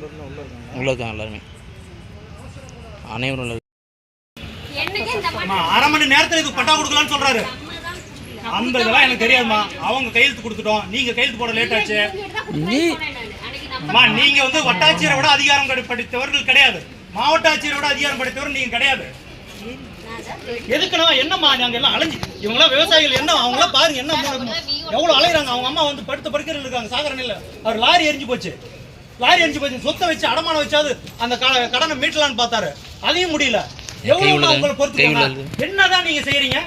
உள்ள இருக்காங்க. எல்லாருமே. அனைவரும் உள்ள என்னைக்கு இந்த மாதிரி அம்மா, அரை மணி நேரத்துல இது பட்டா கொடுக்கலாம்னு சொல்றாரு. அந்த இதெல்லாம் எனக்கு தெரியாதுமா அவங்க கையெழுத்து கொடுத்துட்டோம். நீங்க கையெழுத்து போட லேட் ஆச்சு. நீங்க வந்து வட்டாட்சியரை விட அதிகாரம் கடி- படித்தவர்கள் கிடையாது. மாவட்ட ஆட்சியரை விட அதிகாரம் படித்தவர் நீங்க கிடையாது. எதுக்குன்னா என்னம்மா நாங்க எல்லாம் அலைஞ்சு இவங்களாம் விவசாயிகள் என்ன? அவங்களாம் பாருங்க என்ன எவ்வளவு அலைகிறாங்க அவங்க அம்மா வந்து படுத்த படுக்கையில் இருக்காங்க சாகர நில அவர் லாரி எரிஞ்சு போச்சு. லாரி எரிஞ்சு போச்சு சொத்தை வச்சு அடமானம் வச்சாவது அந்த கடனை மீட்டலான்னு பார்த்தாரு. அதையும் முடியல. எவ்வளவு? உங்களை உள்ளது? என்னதான் நீங்க செய்றீங்க?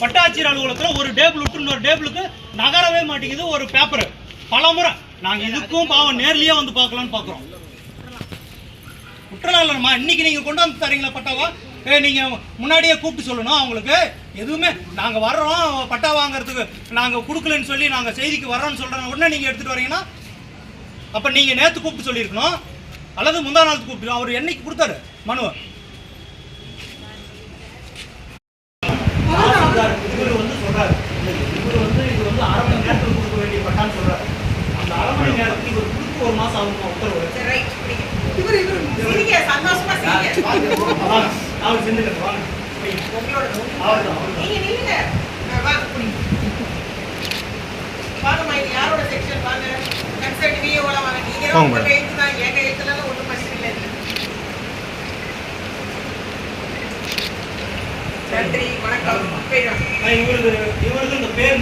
வட்டாட்சியர் அலுவலகத்துல ஒரு டேபிள் விட்டு இன்னொரு டேபிளுக்கு நகரவே மாட்டேங்குது ஒரு பேப்பர். பல முறை நாங்க இதுக்கும் பாவம் நேர்லயே வந்து பார்க்கலாம்னு பார்க்குறோம். குற்றலாம் இல்லைம்மா. இன்னைக்கு நீங்க கொண்டு வந்து தரீங்களா பட்டாவா? ஏ நீங்க முன்னாடியே கூப்பிட்டு சொல்லணும் அவங்களுக்கு. எதுவுமே நாங்க வர்றோம் பட்டா வாங்குறதுக்கு. நாங்க கொடுக்கலன்னு சொல்லி நாங்க செய்திக்கு வர்றோம்னு சொல்றாங்க உடனே நீங்க எடுத்துட்டு வரீங்கன்னா அப்ப நீங்க நேத்து கூப்பிட்டு சொல்லியிருக்கணும். அல்லது முந்தா நாள் கூப்பிட்டு அவர் என்னைக்கு கொடுத்தாரு? மனுவை. இவர் வந்து சொல்றாரு. இவர் வந்து இது வந்து அரை மணி நேரத்தில் கொடுக்க வேண்டிய பட்டான்னு சொல்றாரு. அந்த அரை மணி நேரத்துக்கு இவர் கொடுத்து ஒரு மாசம் ஆகும் உத்தரவு அவர் செஞ்சுட்டு வாங்க அவர்தான், இல்லை இதுல. நன்றி வணக்கம். இவரது இவரது இந்த பேர்